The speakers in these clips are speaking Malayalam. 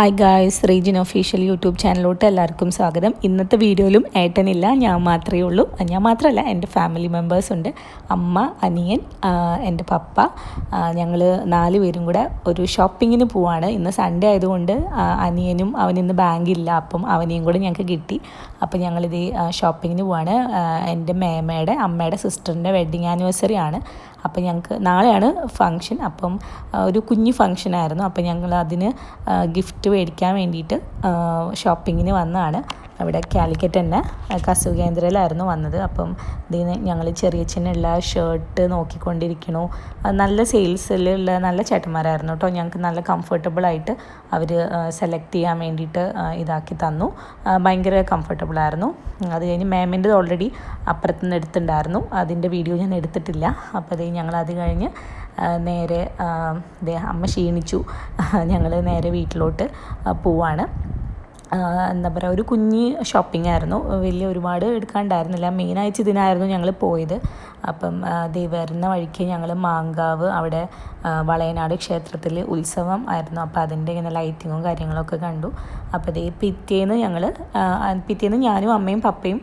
Hi guys Rejin official YouTube ചാനലിലോട്ട് എല്ലാവർക്കും സ്വാഗതം. ഇന്നത്തെ വീഡിയോയിലും ഏട്ടനില്ല ഞാൻ മാത്രമേ ഉള്ളൂ. ഞാൻ മാത്രമല്ല എന്റെ ഫാമിലി മെമ്പേഴ്സ് ഉണ്ട്. അമ്മ അനിയൻ എന്റെ പപ്പ ഞങ്ങൾ നാല് പേരും കൂടെ ഒരു ഷോപ്പിങ്ങിന് പോവാണ്. ഇന്ന് സൺഡേ ആയതുകൊണ്ട് അനിയനും അവൻ ഇന്ന് ബാങ്കില്ല അപ്പം അവനെയും കൂടെ ഞങ്ങൾക്ക് കിട്ടി. അപ്പം ഞങ്ങളിത് ഷോപ്പിങ്ങിന് പോവാണ്. എന്റെ മേമയുടെ അമ്മയുടെ സിസ്റ്ററിന്റെ വെഡ്ഡിങ് ആനിവേഴ്സറി ആണ്. അപ്പം ഞങ്ങൾക്ക് നാളെയാണ് ഫങ്ഷൻ അപ്പം ഒരു കുഞ്ഞു ഫങ്ഷൻ ആയിരുന്നു. അപ്പം ഞങ്ങൾ അതിന് ഗിഫ്റ്റ് മേടിക്കാൻ വേണ്ടിയിട്ട് ഷോപ്പിങ്ങിന് വന്നതാണ്. അവിടെ കാലിക്കറ്റ് തന്നെ കസു കേന്ദ്രയിലായിരുന്നു വന്നത്. അപ്പം ഇതിന് ഞങ്ങൾ ചെറിയ ചെന്നുള്ള ഷർട്ട് നോക്കിക്കൊണ്ടിരിക്കണു. നല്ല സെയിൽസിലുള്ള നല്ല ചേട്ടന്മാരായിരുന്നു കേട്ടോ ഞങ്ങൾക്ക് നല്ല കംഫർട്ടബിളായിട്ട് അവർ സെലക്ട് ചെയ്യാൻ വേണ്ടിയിട്ട് ഇതാക്കി തന്നു. ഭയങ്കര കംഫർട്ടബിളായിരുന്നു അത് കഴിഞ്ഞ് മാമിന്റെ ഓൾറെഡി അപ്പുറത്ത് നിന്ന് എടുത്തിട്ടുണ്ടായിരുന്നു. അതിന്റെ വീഡിയോ ഞാൻ എടുത്തിട്ടില്ല. അപ്പോൾ അത് ഞങ്ങൾ അത് കഴിഞ്ഞ് നേരെ അമ്മ ക്ഷീണിച്ചു. ഞങ്ങൾ നേരെ വീട്ടിലോട്ട് പോവാണ്. എന്താ പറയുക ഒരു കുഞ്ഞ് ഷോപ്പിംഗ് ആയിരുന്നു. വലിയ ഒരുപാട് എടുക്കാണ്ടായിരുന്നില്ല. മെയിനായിട്ട് ഇതിനായിരുന്നു ഞങ്ങൾ പോയത്. അപ്പം ദേ വരുന്ന വഴിക്ക് ഞങ്ങൾ മാങ്കാവ് അവിടെ വളയനാട് ക്ഷേത്രത്തിൽ ഉത്സവം ആയിരുന്നു. അപ്പോൾ അതിന്റെ ഇങ്ങനെ ലൈറ്റിങ്ങും കാര്യങ്ങളൊക്കെ കണ്ടു. അപ്പോൾ ദേ പിറ്റേന്ന് ഞങ്ങൾ പിറ്റേന്ന് ഞാനും അമ്മയും പപ്പയും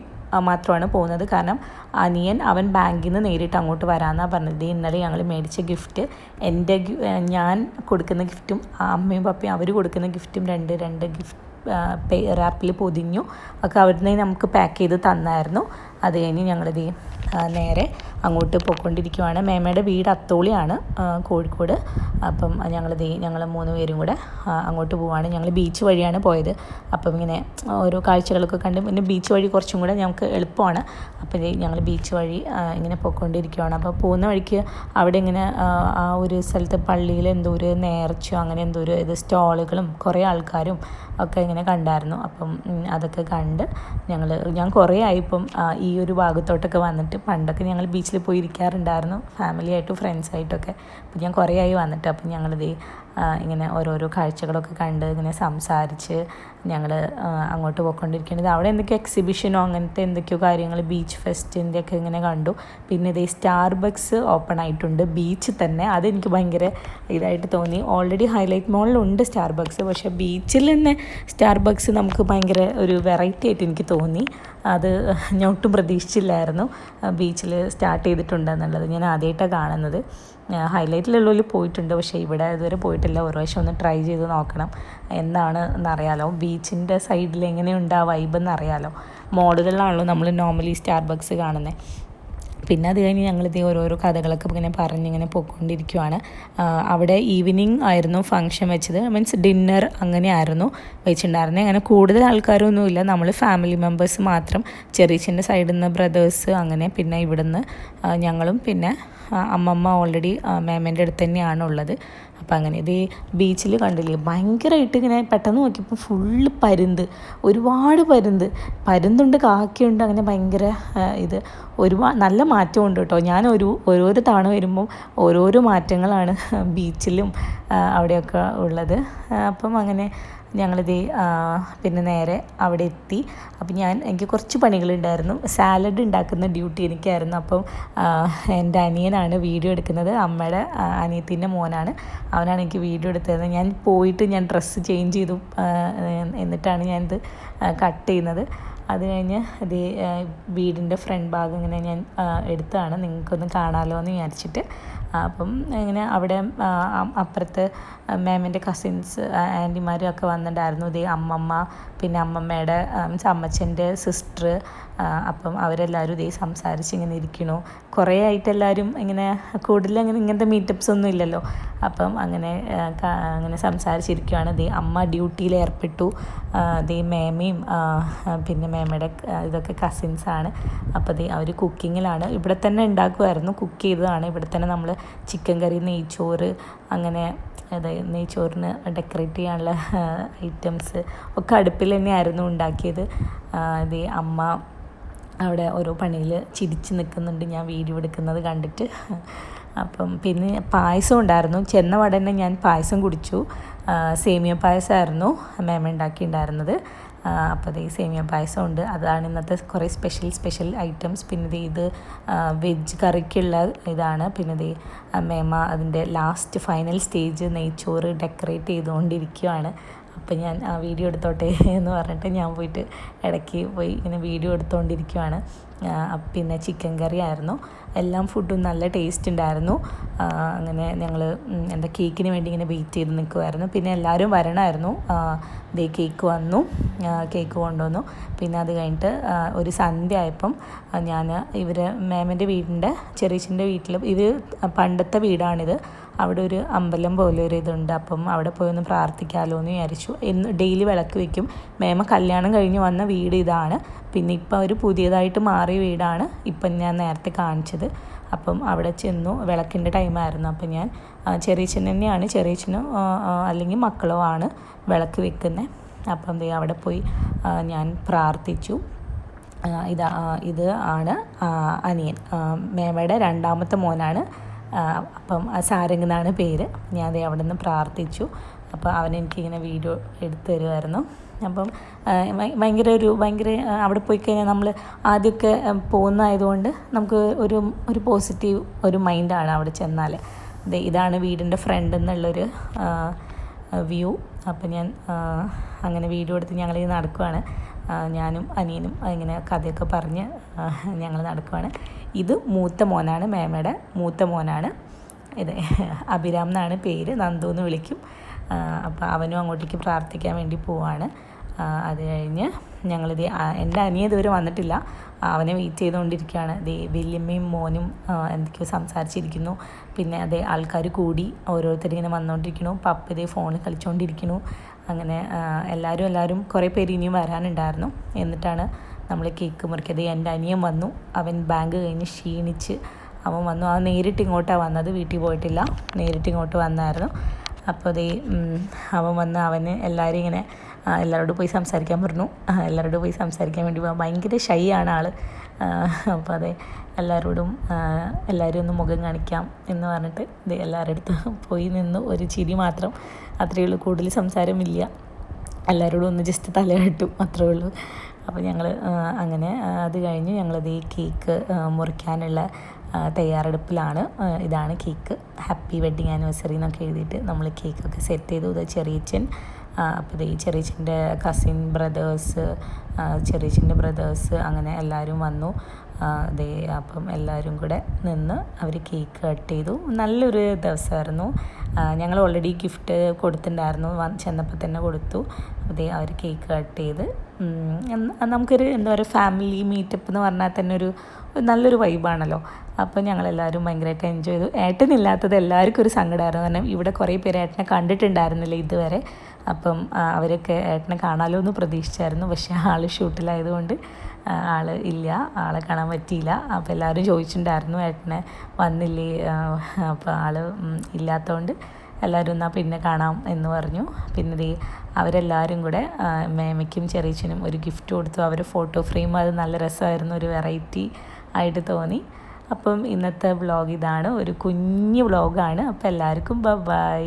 മാത്രമാണ് പോകുന്നത്. കാരണം അനിയൻ അവൻ ബാങ്കിൽ നിന്ന് നേരിട്ട് അങ്ങോട്ട് വരാമെന്നാണ് പറഞ്ഞത്. ഇന്നലെ ഞങ്ങൾ മേടിച്ച ഗിഫ്റ്റ് എന്റെ ഞാൻ കൊടുക്കുന്ന ഗിഫ്റ്റും അമ്മയും പപ്പയും അവർ കൊടുക്കുന്ന ഗിഫ്റ്റും രണ്ട് രണ്ട് ഗിഫ്റ്റ് റാപ്പിൽ പൊതിഞ്ഞു. ഒക്കെ അവിടുന്ന് നമുക്ക് പാക്ക് ചെയ്ത് തന്നായിരുന്നു. അത് കഴിഞ്ഞ് ഞങ്ങളിത് നേരെ അങ്ങോട്ട് പോയിക്കൊണ്ടിരിക്കുവാണ്. മേമയുടെ വീട് അത്തോളിയാണ് കോഴിക്കോട്. അപ്പം ഞങ്ങളിത് ഞങ്ങൾ മൂന്ന് പേരും കൂടെ അങ്ങോട്ട് പോവാണ്. ഞങ്ങൾ ബീച്ച് വഴിയാണ് പോയത്. അപ്പം ഇങ്ങനെ ഓരോ കാഴ്ചകളൊക്കെ കണ്ട് പിന്നെ ബീച്ച് വഴി കുറച്ചും കൂടെ ഞങ്ങൾക്ക് എളുപ്പമാണ്. അപ്പം ഞങ്ങൾ ബീച്ച് വഴി ഇങ്ങനെ പോയിക്കൊണ്ടിരിക്കുവാണ്. അപ്പോൾ പോകുന്ന വഴിക്ക് അവിടെ ഇങ്ങനെ ആ, ഒരു സ്ഥലത്ത് പള്ളിയിൽ എന്തോ ഒരു നേർച്ചയോ അങ്ങനെ എന്തോ ഒരു ഇത് സ്റ്റോളുകളും കുറേ ആൾക്കാരും ഒക്കെ ഇങ്ങനെ കണ്ടായിരുന്നു. അപ്പം അതൊക്കെ കണ്ട് ഞങ്ങൾ ഞാൻ കുറേ ആയി ഇപ്പം ഈ ഒരു ഭാഗത്തോട്ടൊക്കെ വന്നിട്ട് പണ്ടൊക്കെ ഞങ്ങൾ ബീച്ചിൽ പോയി ഇരിക്കാറുണ്ടായിരുന്നു ഫാമിലിയായിട്ടും ഫ്രണ്ട്സായിട്ടൊക്കെ അപ്പം ഞാൻ കുറേ ആയി വന്നിട്ട്. അപ്പം ഞങ്ങളിത് ഇങ്ങനെ ഓരോരോ കാഴ്ചകളൊക്കെ കണ്ട് ഇങ്ങനെ സംസാരിച്ച് ഞങ്ങൾ അങ്ങോട്ട് പോയിക്കൊണ്ടിരിക്കുന്നത് അവിടെ എന്തൊക്കെയോ എക്സിബിഷനോ അങ്ങനത്തെ എന്തൊക്കെയോ കാര്യങ്ങൾ ബീച്ച് ഫെസ്റ്റിന്റെ ഒക്കെ ഇങ്ങനെ കണ്ടു. പിന്നെ ഇതേ സ്റ്റാർബക്സ് ഓപ്പൺ ആയിട്ടുണ്ട്. ബീച്ച് തന്നെ. അതെനിക്ക് ഭയങ്കര ഇതായിട്ട് തോന്നി. ഓൾറെഡി ഹൈലൈറ്റ് മോളിലുണ്ട് സ്റ്റാർബക്സ് പക്ഷേ ബീച്ചിൽ തന്നെ സ്റ്റാർബക്സ് നമുക്ക് ഭയങ്കര ഒരു വെറൈറ്റി ആയിട്ട് എനിക്ക് തോന്നി. അത് ഞാൻ ഒട്ടും പ്രതീക്ഷിച്ചില്ലായിരുന്നു. ബീച്ചിൽ സ്റ്റാർട്ട് ചെയ്തിട്ടുണ്ടെന്നുള്ളത്. ഞാൻ ആദ്യമായിട്ടാണ് കാണുന്നത്. ഹൈലൈറ്റിലുള്ളവർ പോയിട്ടുണ്ട്. പക്ഷേ ഇവിടെ ഇതുവരെ പോയിട്ടില്ല. ഒരു പ്രാവശ്യം ഒന്ന് ട്രൈ ചെയ്ത് നോക്കണം. എന്നാണ് എന്നറിയാലോ. ബീച്ചിന്റെ സൈഡിൽ എങ്ങനെയുണ്ട് ആ വൈബ് എന്നറിയാലോ. മോളുകളിലാണല്ലോ നമ്മൾ നോർമലി സ്റ്റാർബക്സ് കാണുന്നത് പിന്നെ അത് കഴിഞ്ഞ് ഞങ്ങളിത് ഓരോരോ കഥകളൊക്കെ ഇങ്ങനെ പറഞ്ഞിങ്ങനെ പോയിക്കൊണ്ടിരിക്കുവാണ് അവിടെ ഈവനിങ് ആയിരുന്നു ഫങ്ഷൻ വെച്ചത്. മീൻസ് ഡിന്നർ അങ്ങനെ ആയിരുന്നു വെച്ചിട്ടുണ്ടായിരുന്നത് അങ്ങനെ കൂടുതൽ ആൾക്കാരൊന്നുമില്ല. നമ്മൾ ഫാമിലി മെമ്പേഴ്സ് മാത്രം. ചെറിയച്ഛന്റെ സൈഡിൽ നിന്ന് ബ്രദേഴ്സ് അങ്ങനെ പിന്നെ ഇവിടുന്ന് ഞങ്ങളും പിന്നെ അമ്മമ്മ ഓൾറെഡി മേമേന്റെ അടുത്ത് തന്നെയാണ് ഉള്ളത്. അപ്പം അങ്ങനെ ഇത് ബീച്ചിൽ കണ്ടില്ലേ? ഭയങ്കരമായിട്ട് ഇങ്ങനെ പെട്ടെന്ന് നോക്കിയപ്പോൾ ഫുള്ള് പരുന്ത്. ഒരുപാട് പരുന്ത്. പരുന്തുണ്ട് കാക്കയുണ്ട് അങ്ങനെ ഭയങ്കര ഇത്. ഒരുപാട് നല്ല മാറ്റമുണ്ട് കേട്ടോ. ഞാൻ ഒരു ഓരോരോ തവണ വരുമ്പോൾ ഓരോരോ മാറ്റങ്ങളാണ് ബീച്ചിലും അവിടെയൊക്കെ ഉള്ളത്. അപ്പം അങ്ങനെ ഞങ്ങളിത് പിന്നെ നേരെ അവിടെ എത്തി. അപ്പം ഞാൻ എനിക്ക് കുറച്ച് പണികളുണ്ടായിരുന്നു. സാലഡ് ഉണ്ടാക്കുന്ന ഡ്യൂട്ടി എനിക്കായിരുന്നു. അപ്പം എന്റെ അനിയനാണ് വീഡിയോ എടുക്കുന്നത്. അമ്മയുടെ അനിയത്തിന്റെ മോനാണ്. അവനാണ് എനിക്ക് വീഡിയോ എടുത്തത്. ഞാൻ പോയിട്ട് ഞാൻ ഡ്രസ്സ് ചേഞ്ച് ചെയ്തു എന്നിട്ടാണ് ഞാനിത് കട്ട് ചെയ്യുന്നത്. അത് കഴിഞ്ഞ് അത് വീടിന്റെ ഫ്രണ്ട് ഭാഗം ഇങ്ങനെ ഞാൻ എടുത്താണ്. നിങ്ങൾക്കൊന്ന് കാണാമല്ലോ എന്ന് വിചാരിച്ചിട്ട്. അപ്പം ഇങ്ങനെ അവിടെ അപ്പുറത്ത് മാമിന്റെ കസിൻസ് ആന്റിമാരും ഒക്കെ വന്നിട്ടുണ്ടായിരുന്നു. ഇതേ അമ്മമ്മ പിന്നെ അമ്മമ്മയുടെ മീൻസ് അമ്മച്ചന്റെ സിസ്റ്റർ അപ്പം അവരെല്ലാവരും ഇതേ സംസാരിച്ച് ഇങ്ങനെ ഇരിക്കണു. കുറേ ആയിട്ട് എല്ലാവരും ഇങ്ങനെ കൂടുതൽ അങ്ങനെ ഇങ്ങനത്തെ മീറ്റപ്സ് ഒന്നും ഇല്ലല്ലോ. അപ്പം അങ്ങനെ അങ്ങനെ സംസാരിച്ചിരിക്കുകയാണ് ദേ അമ്മ ഡ്യൂട്ടിയിൽ ഏർപ്പെട്ടു. ദീ മേമയും പിന്നെ മേമയുടെ ഇതൊക്കെ കസിൻസാണ് അപ്പോൾ ദേ അവർ കുക്കിങ്ങിലാണ് ഇവിടെ തന്നെ ഉണ്ടാക്കുമായിരുന്നു കുക്ക് ചെയ്തതാണ്. ഇവിടെ തന്നെ നമ്മൾ ചിക്കൻ കറി നെയ്ച്ചോറ് അങ്ങനെ അതായത് നെയ്ച്ചോറിന് ഡെക്കറേറ്റ് ചെയ്യാനുള്ള ഐറ്റംസ് ഒക്കെ അടുപ്പിൽ തന്നെയായിരുന്നു ഉണ്ടാക്കിയത്. ദേ അമ്മ അവിടെ ഓരോ പണിയിൽ ചിരിച്ച് നിൽക്കുന്നുണ്ട്. ഞാൻ വീഡിയോ എടുക്കുന്നത് കണ്ടിട്ട്. അപ്പം പിന്നെ പായസം ഉണ്ടായിരുന്നു. ചെന്ന വടനെ ഞാൻ പായസം കുടിച്ചു. സേമിയ പായസമായിരുന്നു മേമ ഉണ്ടാക്കിയിട്ടുണ്ടായിരുന്നത്. അപ്പോൾ ദേ സേമിയ പായസം ഉണ്ട്. അതാണ് ഇന്നത്തെ കുറേ സ്പെഷ്യൽ സ്പെഷ്യൽ ഐറ്റംസ്. പിന്നെ ഇത് വെജ് കറിക്കുള്ള ഇതാണ്. പിന്നെ ദേ മേമ അതിന്റെ ലാസ്റ്റ് ഫൈനൽ സ്റ്റേജ് നെയ്ച്ചോറ് ഡെക്കറേറ്റ് ചെയ്തുകൊണ്ടിരിക്കുകയാണ് അപ്പം ഞാൻ ആ വീഡിയോ എടുത്തോട്ടെ എന്ന് പറഞ്ഞിട്ട് ഞാൻ പോയിട്ട് ഇടയ്ക്ക് പോയി ഇങ്ങനെ വീഡിയോ എടുത്തുകൊണ്ടിരിക്കുവാണ് പിന്നെ ചിക്കൻ കറി ആയിരുന്നു. എല്ലാം ഫുഡും നല്ല ടേസ്റ്റ് ഉണ്ടായിരുന്നു. അങ്ങനെ ഞങ്ങൾ എന്താ കേക്കിന് വേണ്ടി ഇങ്ങനെ വെയിറ്റ് ചെയ്ത് നിൽക്കുമായിരുന്നു പിന്നെ എല്ലാവരും വരണമായിരുന്നു. ദേ കേക്ക് വന്നു. കേക്ക് കൊണ്ടുവന്നു. പിന്നെ അത് കഴിഞ്ഞിട്ട് ഒരു സന്ധ്യ ആയപ്പം ഞാൻ ഇവർ മാമിന്റെ വീടിന്റെ ചെറിയച്ഛന്റെ വീട്ടിൽ ഇത് പണ്ടത്തെ വീടാണിത്. അവിടെ ഒരു അമ്പലം പോലെ ഒരു ഇതുണ്ട്. അപ്പം അവിടെ പോയി ഒന്ന് പ്രാർത്ഥിക്കാമല്ലോ എന്ന് വിചാരിച്ചു. എന്ന് ഡെയിലി വിളക്ക് വെക്കും. മേമ കല്യാണം കഴിഞ്ഞ് വന്ന വീട് ഇതാണ്. പിന്നെ ഇപ്പം അവർ പുതിയതായിട്ട് മാറിയ വീടാണ് ഇപ്പം ഞാൻ നേരത്തെ കാണിച്ചത്. അപ്പം അവിടെ ചെന്നു. വിളക്കിന്റെ ടൈമായിരുന്നു അപ്പം ഞാൻ ചെറിയച്ഛൻ തന്നെയാണ്. ചെറിയച്ഛനും അല്ലെങ്കിൽ മക്കളോ ആണ് വിളക്ക് വെക്കുന്നത് അപ്പം അവിടെ പോയി ഞാൻ പ്രാർത്ഥിച്ചു. ഇതാ ഇത് ആണ് അനിയൻ. മേമയുടെ രണ്ടാമത്തെ മോനാണ്. അപ്പം സാരംഗ് എന്നാണ് പേര്. ഞാൻ അതേ അവിടെ നിന്ന് പ്രാർത്ഥിച്ചു. അപ്പോൾ അവൻ എനിക്കിങ്ങനെ വീഡിയോ എടുത്തു തരുമായിരുന്നു അപ്പം ഭയങ്കര ഒരു ഭയങ്കര അവിടെ പോയി കഴിഞ്ഞാൽ നമ്മൾ ആദ്യമൊക്കെ പോകുന്നതായതുകൊണ്ട് നമുക്ക് ഒരു ഒരു പോസിറ്റീവ് ഒരു മൈൻഡാണ് അവിടെ ചെന്നാൽ. ഇതാണ് വീടിന്റെ ഫ്രണ്ട് എന്നുള്ളൊരു വ്യൂ. അപ്പം ഞാൻ അങ്ങനെ വീഡിയോ എടുത്ത് ഞങ്ങൾ നടക്കുവാണ്. ഞാനും അനിയനും ഇങ്ങനെ കഥയൊക്കെ പറഞ്ഞ് ഞങ്ങൾ നടക്കുവാണ്. ഇത് മൂത്ത മോനാണ് മേമയുടെ മൂത്ത മോനാണ്. ഇത് അഭിരാം എന്നാണ് പേര് നന്ദു എന്ന് വിളിക്കും. അപ്പോൾ അവനും അങ്ങോട്ടേക്ക് പ്രാർത്ഥിക്കാൻ വേണ്ടി പോവാണ്. അത് കഴിഞ്ഞ് ഞങ്ങളിത് എന്റെ അനിയ ഇതുവരെ വന്നിട്ടില്ല. അവനെ വെയിറ്റ് ചെയ്തുകൊണ്ടിരിക്കുകയാണ്. ദേ വല്യമ്മയും മോനും എന്തൊക്കെയോ സംസാരിച്ചിരിക്കുന്നു. പിന്നെ അതേ ആൾക്കാർ കൂടി ഓരോരുത്തരിങ്ങനെ വന്നുകൊണ്ടിരിക്കണു പപ്പ ഇതേ ഫോണിൽ കളിച്ചുകൊണ്ടിരിക്കണു അങ്ങനെ എല്ലാവരും എല്ലാവരും കുറേ പേര് ഇനിയും വരാനുണ്ടായിരുന്നു. എന്നിട്ടാണ് നമ്മൾ കേക്ക് മുറിക്കത് എന്റെ അനിയൻ വന്നു. അവൻ ബാങ്ക് കഴിഞ്ഞ് ക്ഷീണിച്ച് അവൻ വന്നു. അവൻ നേരിട്ട് ഇങ്ങോട്ടാണ് വന്നത്. വീട്ടിൽ പോയിട്ടില്ല. നേരിട്ട് ഇങ്ങോട്ട് വന്നായിരുന്നു. അപ്പോൾ അതേ അവൻ വന്ന് അവന് എല്ലാവരും ഇങ്ങനെ എല്ലാവരോടും പോയി സംസാരിക്കാൻ പറഞ്ഞു. എല്ലാവരോടും പോയി സംസാരിക്കാൻ വേണ്ടി ഭയങ്കര ഷൈ ആണ് ആൾ അപ്പോൾ അതെ എല്ലാവരോടും എല്ലാവരും ഒന്ന് മുഖം കാണിക്കാം എന്ന് പറഞ്ഞിട്ട് ഇത് എല്ലാവരുടെ അടുത്ത് പോയി നിന്ന് ഒരു ചിരി മാത്രം അത്രയേ ഉള്ളൂ. കൂടുതൽ സംസാരമില്ല. എല്ലാവരോടും ഒന്ന് ജസ്റ്റ് തല കെട്ടും. അത്രേ ഉള്ളൂ. അപ്പോൾ ഞങ്ങൾ അങ്ങനെ അത് കഴിഞ്ഞ് ഞങ്ങളത് ഈ കേക്ക് മുറിക്കാനുള്ള തയ്യാറെടുപ്പിലാണ് ഇതാണ് കേക്ക്. ഹാപ്പി വെഡ്ഡിങ് ആനിവേഴ്സറി എന്നൊക്കെ എഴുതിയിട്ട് നമ്മൾ കേക്കൊക്കെ സെറ്റ് ചെയ്തു. ഇത് ചെറിയച്ചൻ അപ്പോൾ ഈ ചെറിയച്ചന്റെ കസിൻ ബ്രദേഴ്സ് ചെറിയച്ചന്റെ ബ്രദേഴ്സ് അങ്ങനെ എല്ലാവരും വന്നു. ദേ അപ്പം എല്ലാവരും കൂടെ നിന്ന് അവർ കേക്ക് കട്ട് ചെയ്തു. നല്ലൊരു ദിവസമായിരുന്നു. ഞങ്ങൾ ഓൾറെഡി ഗിഫ്റ്റ് കൊടുത്തിട്ടുണ്ടായിരുന്നു. ചെന്നപ്പോൾ തന്നെ കൊടുത്തു. അതേ അവർ കേക്ക് കട്ട് ചെയ്ത്. നമുക്കൊരു എന്താ പറയുക ഫാമിലി മീറ്റപ്പ് എന്ന് പറഞ്ഞാൽ തന്നെ ഒരു നല്ലൊരു വൈബാണല്ലോ അപ്പോൾ ഞങ്ങളെല്ലാവരും ഭയങ്കരമായിട്ട് എൻജോയ് ചെയ്തു. ഏട്ടനില്ലാത്തത് എല്ലാവർക്കും ഒരു സങ്കടമായിരുന്നു കാരണം ഇവിടെ കുറേ പേര് ഏട്ടനെ കണ്ടിട്ടുണ്ടായിരുന്നില്ല ഇതുവരെ. അപ്പം അവരൊക്കെ ഏട്ടനെ കാണാമല്ലോ എന്ന് പ്രതീക്ഷിച്ചായിരുന്നു. പക്ഷേ ആൾ ഷൂട്ടിലായതുകൊണ്ട് ആൾ ഇല്ല ആളെ കാണാൻ പറ്റിയില്ല. അപ്പോൾ എല്ലാവരും ചോദിച്ചിട്ടുണ്ടായിരുന്നു ഏട്ടനെ വന്നില്ലേ? അപ്പോൾ ആൾ ഇല്ലാത്തതുകൊണ്ട് എല്ലാവരും എന്നാൽ പിന്നെ കാണാം എന്ന് പറഞ്ഞു. പിന്നെ ദേ അവരെല്ലാവരും കൂടെ മേമയ്ക്കും ചെറിയച്ചനും ഒരു ഗിഫ്റ്റ് കൊടുത്തു. അവർ ഫോട്ടോ ഫ്രെയിം അത് നല്ല രസമായിരുന്നു ഒരു വെറൈറ്റി ആയിട്ട് തോന്നി. അപ്പം ഇന്നത്തെ വ്ളോഗ് ഇതാണ്. ഒരു കുഞ്ഞു വ്ളോഗാണ് അപ്പോൾ എല്ലാവർക്കും ബൈ.